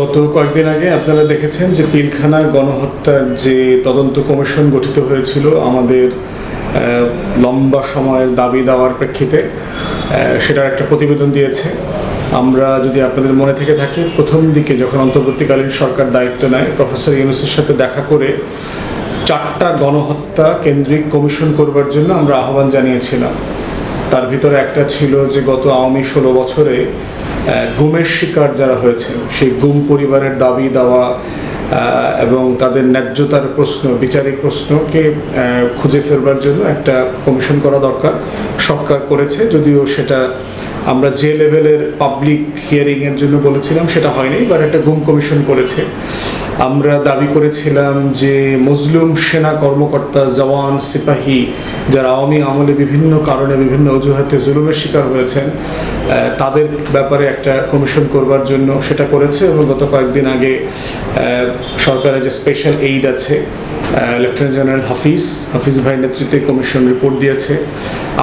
গত কয়েকদিন আগে আপনারা দেখেছেন যে পিলখানা গণহত্যার যে তদন্ত কমিশন গঠিত হয়েছিল আমাদের লম্বা সময়ের দাবি দেওয়ার প্রেক্ষিতে সেটার একটা প্রতিবেদন দিয়েছে। আমরা যদি আপনাদের মনে থেকে থাকি, প্রথম দিকে যখন অন্তর্বর্তীকালীন সরকার দায়িত্ব নেয়, প্রফেসর ইউনুসের সাথে দেখা করে চারটা গণহত্যা কেন্দ্রিক কমিশন করবার জন্য আমরা আহ্বান জানিয়েছিলাম। তার ভিতরে একটা ছিল যে গত আওয়ামী ষোলো বছরে গুমের শিকার যারা হয়েছে সেই গুম পরিবারের দাবি দেওয়া এবং তাদের ন্যায্যতার প্রশ্ন, বিচারিক প্রশ্নকে খুঁজে ফেরবার জন্য একটা কমিশন করা দরকার। সরকার করেছে, যদিও সেটা আমরা যে লেভেলের পাবলিক হিয়ারিংয়ের জন্য বলেছিলাম, সেটা হয়নি, এবার একটা ঘুম কমিশন করেছে। আমরা দাবি করেছিলাম যে মজলুম সেনা কর্মকর্তা জওয়ান সিপাহী, যারা আওয়ামী আমলে বিভিন্ন কারণে বিভিন্ন অজুহাতে জুলুমের শিকার হয়েছেন তাদের ব্যাপারে একটা কমিশন করবার জন্য সেটা করেছে এবং গত কয়েকদিন আগে সরকারের যে স্পেশাল এইড আছে লেফটেন্যান্ট জেনারেল হাফিজ হাফিজ ভাই নেতৃত্বে কমিশন রিপোর্ট দিয়েছে।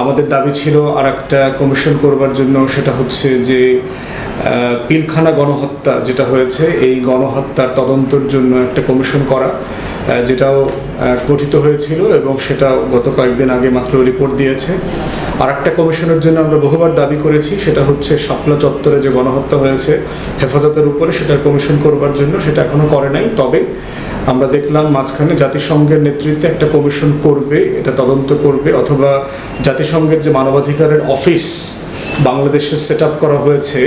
আমাদের দাবি ছিল আর একটা কমিশন করবার জন্য সেটা হচ্ছে যে পিলখানা গণহত্যা যেটা হয়েছে, এই গণহত্যার তদন্তর জন্য একটা কমিশন করা যেটাও গঠিত হয়েছিল এবং সেটা গত কয়েকদিন আগে মাত্র রিপোর্ট দিয়েছে। আর একটা কমিশনের জন্য আমরা বহুবার দাবি করেছি, সেটা হচ্ছে শাপলা চত্বরে যে গণহত্যা হয়েছে, হেফাজতের উপরে সেটার কমিশন করবার জন্য, সেটা এখনও করে নাই। তবে আমরা দেখলাম মাঝখানে জাতিসংঘের নেতৃত্বে একটা কমিশন করবে, এটা তদন্ত করবে, অথবা জাতিসংঘের যে মানবাধিকারের অফিস বাংলাদেশে সেট আপ করা হয়েছে,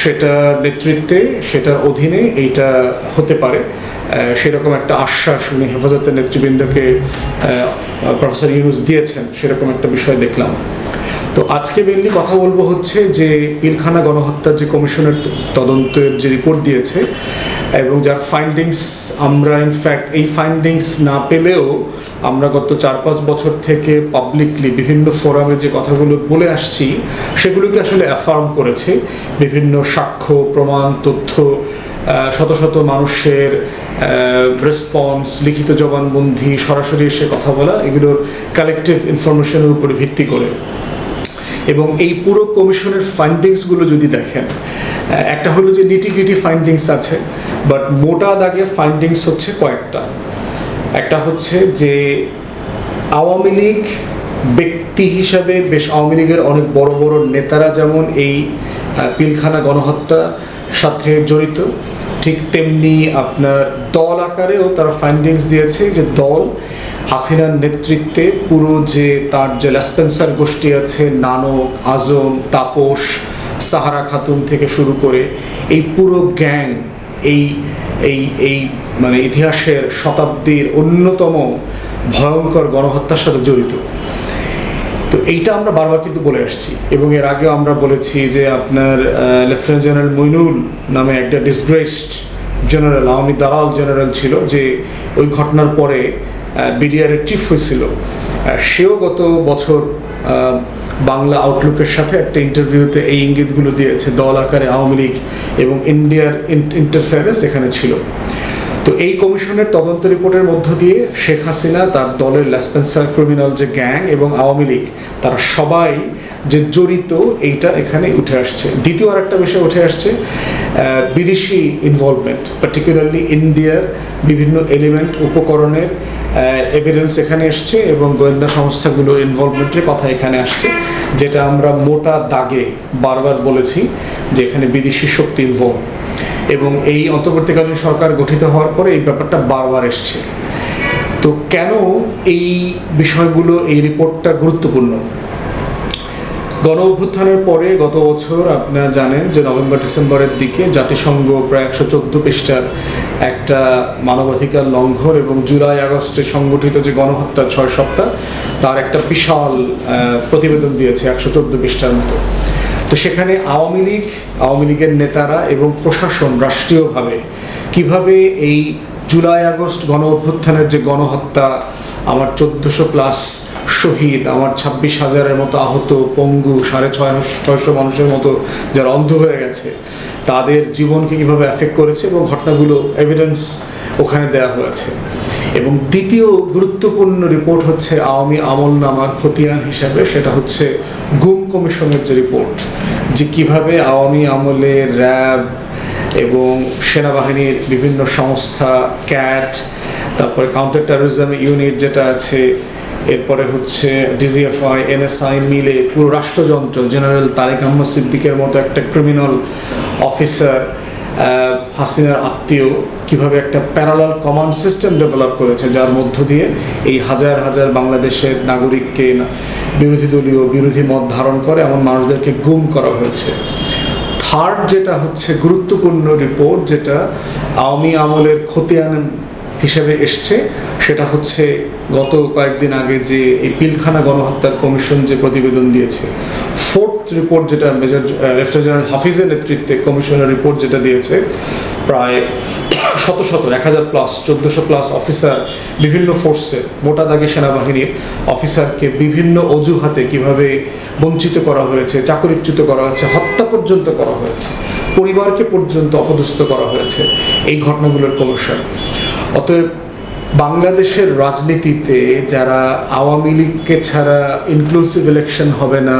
সেটার নেতৃত্বে, সেটার অধীনে এইটা হতে পারে। সেরকম একটা আশ্বাস উনি হেফাজতের নেতৃবৃন্দকে প্রফেসর ইউনুস দিয়েছেন, সেরকম একটা বিষয় দেখলাম। তো আজকে মেনলি কথা বলব হচ্ছে যে পিলখানা গণহত্যার যে কমিশনের তদন্তের যে রিপোর্ট দিয়েছে, এবং যার ফাইন্ডিংস আমরা ইনফ্যাক্ট এই ফাইন্ডিংস না পেলেও আমরা গত চার পাঁচ বছর থেকে পাবলিকলি বিভিন্ন ফোরামে যে কথাগুলো বলে আসছি, সেগুলোকে আসলে অ্যাফার্ম করেছে বিভিন্ন সাক্ষ্য, প্রমাণ, তথ্য শত শত মানুষের রেসপন্স লিখিত জবানবন্দি, সরাসরি এসে কথা বলা, এগুলোর কালেকটিভ ইনফরমেশনের উপরে ভিত্তি করে। এবং এই পুরো কমিশনের ফাইন্ডিংসগুলো যদি দেখেন একটা হলো যে নিটিগ্রিটি ফাইন্ডিংস আছে বাট মোটা দাগে ফাইন্ডিংস হচ্ছে কয়েকটা। একটা হচ্ছে যে আওয়ামী লীগ ব্যক্তি হিসাবে, বেশ আওয়ামী লীগের অনেক বড় বড় নেতারা যেমন এই পিলখানা গণহত্যা সাথে জড়িত। ঠিক তেমনি আপনার দল আকারেও তারা ফাইন্ডিংস দিয়েছে যে দল হাসিনার নেতৃত্বে পুরো যে তার যে লেসপেন্সার গোষ্ঠী আছে, নানক, আজম, তাপস, সাহারা খাতুন থেকে শুরু করে এই পুরো গ্যাং এই এই এই মানে ইতিহাসের শতাব্দীর অন্যতম ভয়ঙ্কর গণহত্যার সাথে জড়িত। তো এইটা আমরা বারবার কিন্তু বলে আসছি। এবং এর আগেও আমরা বলেছি যে আপনার লেফটেন্যান্ট জেনারেল মইনুল নামে একটা ডিসগ্রেসড জেনারেল আওয়ামী দালাল জেনারেল ছিল যে ওই ঘটনার পরে বিডিআরের চিফ হয়েছিল। সেও গত বছর বাংলা আউটলুকের সাথে একটা ইন্টারভিউতে এই ইঙ্গিতগুলো দিয়েছে, দল আকারে আওয়ামী লীগ এবং ইন্ডিয়ার ইন্টারফেয়ারেন্স এখানে ছিল। তো এই কমিশনের তদন্ত রিপোর্টের মধ্য দিয়ে শেখ হাসিনা তার দলের লেসপেন্সার ক্রিমিনাল যে গ্যাং এবং আওয়ামী লীগ, তারা সবাই যে জড়িত, এইটা এখানে উঠে আসছে। দ্বিতীয় আরেকটা বিষয় উঠে আসছে বিদেশি ইনভলভমেন্ট পার্টিকুলারলি ইন্ডিয়ার বিভিন্ন এলিমেন্ট উপকরণের এভিডেন্স এখানে এসছে এবং গোয়েন্দা সংস্থাগুলোর ইনভলভমেন্টের কথা এখানে আসছে, যেটা আমরা মোটা দাগে বারবার বলেছি যে এখানে বিদেশি শক্তি ইনভলভ এবং এই অন্তর্বর্তীকালীন সরকার গঠিত হওয়ার পরে এই ব্যাপারটা বারবার এসছে। তো কেন এই বিষয়গুলো, এই রিপোর্টটা গুরুত্বপূর্ণ? গণ অভ্যুত্থানের পরে গত বছর আপনারা জানেন যে নভেম্বর, ডিসেম্বরের দিকে জাতিসংঘ প্রায় একশো চোদ্দ পৃষ্ঠার একটা মানবাধিকার লঙ্ঘন এবং জুলাই আগস্টে সংগঠিত যে গণহত্যা ছয় সপ্তাহ, তার একটা বিশাল প্রতিবেদন দিয়েছে একশো চোদ্দ পৃষ্ঠার মতো। তো সেখানে আওয়ামী লীগ, আওয়ামী লীগের নেতারা এবং প্রশাসন রাষ্ট্রীয়ভাবে কীভাবে এই জুলাই আগস্ট গণ অভ্যুত্থানের যে গণহত্যা, আমার চোদ্দোশো প্লাস শহীদ, আমার ছাব্বিশ হাজারের মতো আহত পঙ্গু, সাড়ে ছয় ছয়শো মানুষের মতো যারা অন্ধ হয়ে গেছে, তাদের জীবনকে কীভাবে অ্যাফেক্ট করেছে এবং ঘটনাগুলো এভিডেন্স ওখানে দেওয়া হয়েছে। এবং দ্বিতীয় গুরুত্বপূর্ণ রিপোর্ট হচ্ছে আওয়ামী আমল নামার খতিয়ান হিসাবে, সেটা হচ্ছে গুম কমিশনের যে রিপোর্ট যে কীভাবে আওয়ামী আমলে র্যাব এবং সেনাবাহিনীর বিভিন্ন সংস্থা, ক্যাট, তারপরে কাউন্টার টেরোরিজম ইউনিট যেটা আছে, এরপরে হচ্ছে ডিজিএফআই এনএসআই মিলে পুরো রাষ্ট্রযন্ত্র জেনারেল তারেক আহমদ সিদ্দিকের মতো একটা ক্রিমিনাল অফিসার হাসিনার আত্মীয় কীভাবে একটা প্যারালাল কমান্ড সিস্টেম ডেভেলপ করেছে, যার মধ্য দিয়ে এই হাজার হাজার বাংলাদেশের নাগরিককে বিরোধী দলীয় বিরোধী মত ধারণ করে এমন মানুষদেরকে গুম করা হয়েছে। থার্ড যেটা হচ্ছে গুরুত্বপূর্ণ রিপোর্ট যেটা আওয়ামী আমলের খতিয়ান হিসেবে এসছে, সেটা হচ্ছে গত কয়েকদিন আগে যে এই পিলখানা গণহত্যার কমিশন যে প্রতিবেদন দিয়েছে ফোর্থ রিপোর্ট যেটা মেজর লেফটেন্যান্ট জেনারেল হাফিজের নেতৃত্বে কমিশনের রিপোর্ট যেটা দিয়েছে, প্রায় শত শত, এক হাজার প্লাস চোদ্দোশো প্লাস অফিসার বিভিন্ন ফোর্সে মোটা দাগে সেনাবাহিনীর অফিসারকে বিভিন্ন অজুহাতে কীভাবে বঞ্চিত করা হয়েছে, চাকরিচ্যুত করা হয়েছে, হত্যা পর্যন্ত করা হয়েছে, পরিবারকে পর্যন্ত অপদস্থ করা হয়েছে, এই ঘটনাগুলোর কমিশন অতএব বাংলাদেশের রাজনীতিতে যারা আওয়ামী লীগকে ছাড়া ইনক্লুসিভ ইলেকশন হবে না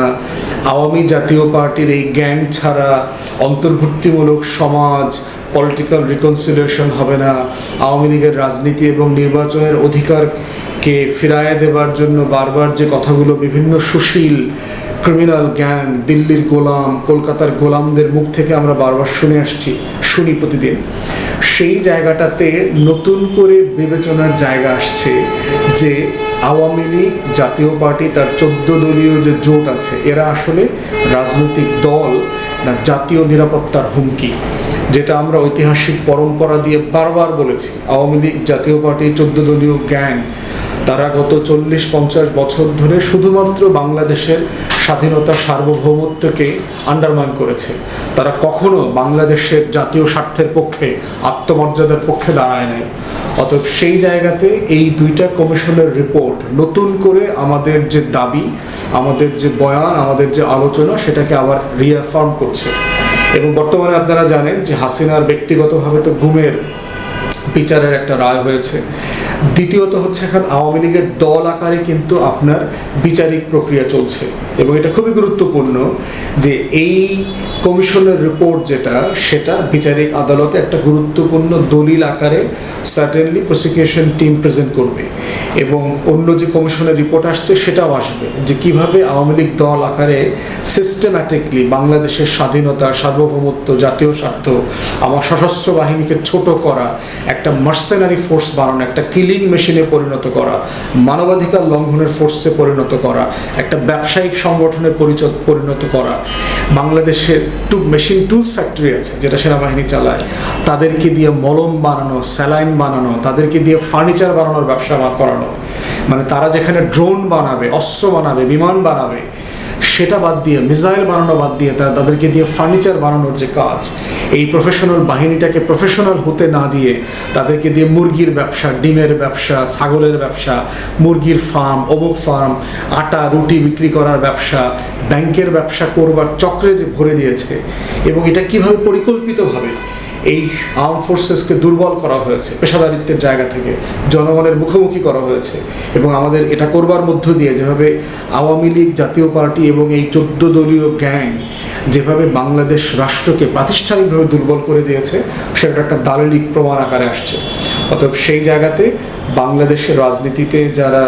আওয়ামী জাতীয় পার্টির এই গ্যাং ছাড়া অন্তর্ভুক্তিমূলক সমাজ পলিটিক্যাল রিকনসিলিয়েশন হবে না। আওয়ামী লীগের রাজনীতি এবং নির্বাচনের অধিকারকে ফিরাইয়ে দেবার জন্য বারবার যে কথাগুলো বিভিন্ন সুশীল ক্রিমিনাল গ্যাং দিল্লির গোলাম, কলকাতার গোলামদের মুখ থেকে আমরা বারবার শুনে আসছি, শুনি প্রতিদিন। সেই জায়গাটাতে নতুন করে বিবেচনার জায়গা আসছে। যে আওয়ামী লীগ জাতীয় পার্টি তার চোদ্দ দলীয় যে জোট আছে, এরা আসলে রাজনৈতিক দল না জাতীয় নিরাপত্তার হুমকি, যেটা আমরা ঐতিহাসিক পরম্পরা দিয়ে বারবার বলেছি। আওয়ামী লীগ জাতীয় পার্টি চোদ্দ দলীয় গ্যাং তারা গত চল্লিশ পঞ্চাশ বছর ধরে শুধুমাত্র বাংলাদেশের স্বাধীনতা সার্বভৌমত্বকে আন্ডারমাইন করেছে। তারা কখনো বাংলাদেশের জাতীয় স্বার্থের পক্ষে, আত্মমর্যাদার পক্ষে দাঁড়ায় নাই। অতএব সেই জায়গাতে এই দুইটা কমিশনের রিপোর্ট নতুন করে আমাদের যে দাবি, আমাদের যে বয়ান, আমাদের যে আলোচনা, সেটাকে আবার রিয়াফার্ম করছে। এবং বর্তমানে আপনারা জানেন যে হাসিনার ব্যক্তিগতভাবে তো ঘুমের বিচারের একটা রায় হয়েছে। দ্বিতীয়ত হচ্ছে এখন আওয়ামী লীগের দল আকারে কিন্তু আপনার বিচারিক প্রক্রিয়া চলছে। এবং এটা খুবই গুরুত্বপূর্ণ যে এই কমিশনের রিপোর্ট যেটা, সেটা বিচারিক আদালতে একটা গুরুত্বপূর্ণ দলিল আকারে সার্টেনলি প্রসিকিউশন টিম প্রেজেন্ট করবে। এবং অন্য যে কমিশনের রিপোর্ট আসছে, সেটাও আসবে। যে কীভাবে আওয়ামী লীগ দল আকারে সিস্টেম্যাটিকলি বাংলাদেশের স্বাধীনতা, সার্বভৌমত্ব, জাতীয় স্বার্থ, আমার সশস্ত্র বাহিনীকে ছোট করা, একটা মার্সেনারি ফোর্স বানানো, একটা কিলিং মেশিনে পরিণত করা, মানবাধিকার লঙ্ঘনের ফোর্সে পরিণত করা, একটা ব্যবসায়িক সংগঠনে পরিচয়, পরিণত করা। বাংলাদেশের টু মেশিন টুলস ফ্যাক্টরি আছে যেটা সেনাবাহিনী চালায়। তাদেরকে দিয়ে মলম বানানো, স্যালাইন বানানো, তাদেরকে দিয়ে ফার্নিচার বানানোর ব্যবসা করানো। মানে তারা যেখানে ড্রোন বানাবে, অস্ত্র বানাবে, বিমান বানাবে সেটা বাদ দিয়ে, মিসাইল বানানো বাদ দিয়ে তারা তাদেরকে দিয়ে ফার্নিচার বানানোর যে কাজ, এই প্রফেশনাল বাহিনীটাকে প্রফেশনাল হতে না দিয়ে তাদেরকে দিয়ে মুরগির ব্যবসা, ডিমের ব্যবসা, ছাগলের ব্যবসা, মুরগির ফার্ম অমুক ফার্ম আটা, রুটি বিক্রি করার ব্যবসা ব্যাংকের ব্যবসা করবার চক্রে যে ভরে দিয়েছে এবং এটা কীভাবে পরিকল্পিতভাবে এই আর্ম ফোর্সেসকে দুর্বল করা হয়েছে, পেশাদারিত্বের জায়গা থেকে, জনগণের মুখোমুখি করা হয়েছে এবং আমাদের এটা করবার মধ্য দিয়ে যেভাবে আওয়ামী লীগ, জাতীয় পার্টি এবং এই চোদ্দ দলীয় গ্যাং যেভাবে বাংলাদেশ রাষ্ট্রকে প্রাতিষ্ঠানিকভাবে দুর্বল করে দিয়েছে, সেটা একটা দালিলিক প্রমাণ আকারে আসছে। অতএব সেই জায়গাতে বাংলাদেশের রাজনীতিতে যারা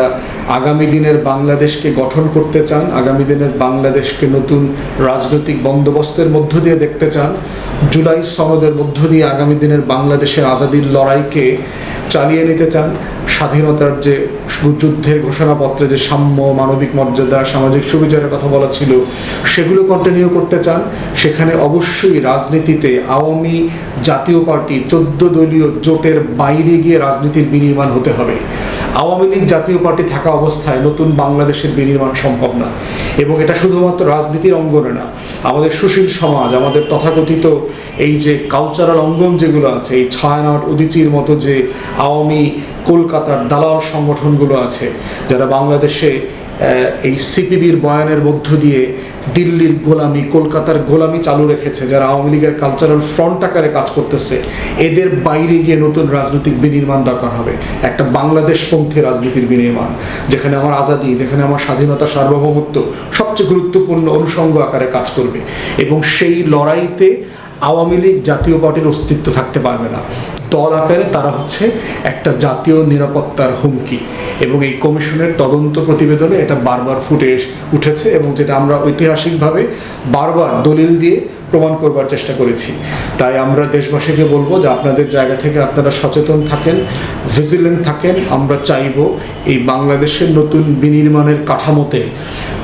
আগামী দিনের বাংলাদেশকে গঠন করতে চান, আগামী দিনের বাংলাদেশকে নতুন রাজনৈতিক বন্দোবস্তের মধ্য দিয়ে দেখতে চান, জুলাই সনদের মধ্য দিয়ে আগামী দিনের বাংলাদেশের আজাদির লড়াইকে চালিয়ে নিতে চান, স্বাধীনতার যে যুদ্ধের ঘোষণাপত্রে যে সাম্য, মানবিক মর্যাদা, সামাজিক সুবিচারের কথা বলা ছিল, সেগুলো কন্টিনিউ করতে চান, সেখানে অবশ্যই রাজনীতিতে আওয়ামী জাতীয় পার্টি চোদ্দ দলীয় জোটের বাইরে গিয়ে রাজনীতির বিনির্মাণ হতে হবে। আওয়ামী লীগ জাতীয় পার্টি থাকা অবস্থায় নতুন বাংলাদেশের বিনির্মাণ সম্ভব না। এবং এটা শুধুমাত্র রাজনীতির অঙ্গনে না, আমাদের সুশীল সমাজ, আমাদের তথাকথিত এই যে কালচারাল অঙ্গন যেগুলো আছে, এই ছায়ানট উদিচির মতো যে আওয়ামী কলকাতার দালাল সংগঠনগুলো আছে, যারা বাংলাদেশে এই সিপিবির বয়ানের মধ্য দিয়ে দিল্লির গোলামি, কলকাতার গোলামি চালু রেখেছে, যারা আওয়ামী লীগের কালচারাল ফ্রন্ট আকারে কাজ করতেছে। এদের বাইরে গিয়ে নতুন রাজনৈতিক বিনির্মাণ দরকার হবে। একটা বাংলাদেশপন্থী রাজনীতির বিনির্মাণ, যেখানে আমার আজাদি, যেখানে আমার স্বাধীনতা সার্বভৌমত্ব সবচেয়ে গুরুত্বপূর্ণ অনুষঙ্গ আকারে কাজ করবে। এবং সেই লড়াইতে আওয়ামী লীগ জাতীয় পার্টির অস্তিত্ব থাকতে পারবে না। দল আকারে তারা হচ্ছে একটা জাতীয় নিরাপত্তার হুমকি। এবং এই কমিশনের তদন্ত প্রতিবেদনে এটা বারবার ফুটে উঠেছে এবং যেটা আমরা ঐতিহাসিকভাবে বারবার দলিল দিয়ে প্রমাণ করবার চেষ্টা করেছি। তাই আমরা দেশবাসীকে বলব যে আপনাদের জায়গা থেকে আপনারা সচেতন থাকেন ভিজিলেন্ট থাকেন। আমরা চাইব এই বাংলাদেশের নতুন বিনির্মাণের কাঠামোতে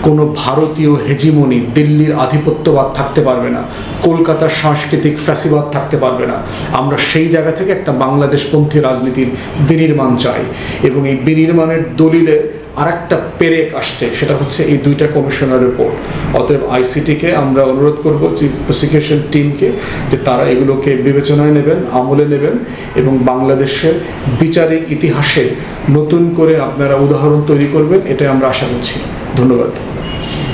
কোনো ভারতীয় হেজিমনি দিল্লির আধিপত্যবাদ থাকতে পারবে না, কলকাতার সাংস্কৃতিক ফ্যাসিবাদ থাকতে পারবে না। আমরা সেই জায়গা থেকে একটা বাংলাদেশপন্থী রাজনীতির বিনির্মাণ চাই এবং এই বিনির্মাণের দলিলে আরেকটা পেরেক আসছে, সেটা হচ্ছে এই দুইটা কমিশনের রিপোর্ট অতএব আইসিটিকে আমরা অনুরোধ করব চিফ প্রসিকিউশন টিমকে যে তারা এগুলোকে বিবেচনায় নেবেন, আমলে নেবেন এবং বাংলাদেশের বিচারিক ইতিহাসে নতুন করে আপনারা উদাহরণ তৈরি করবেন, এটাই আমরা আশা করছি। ধন্যবাদ।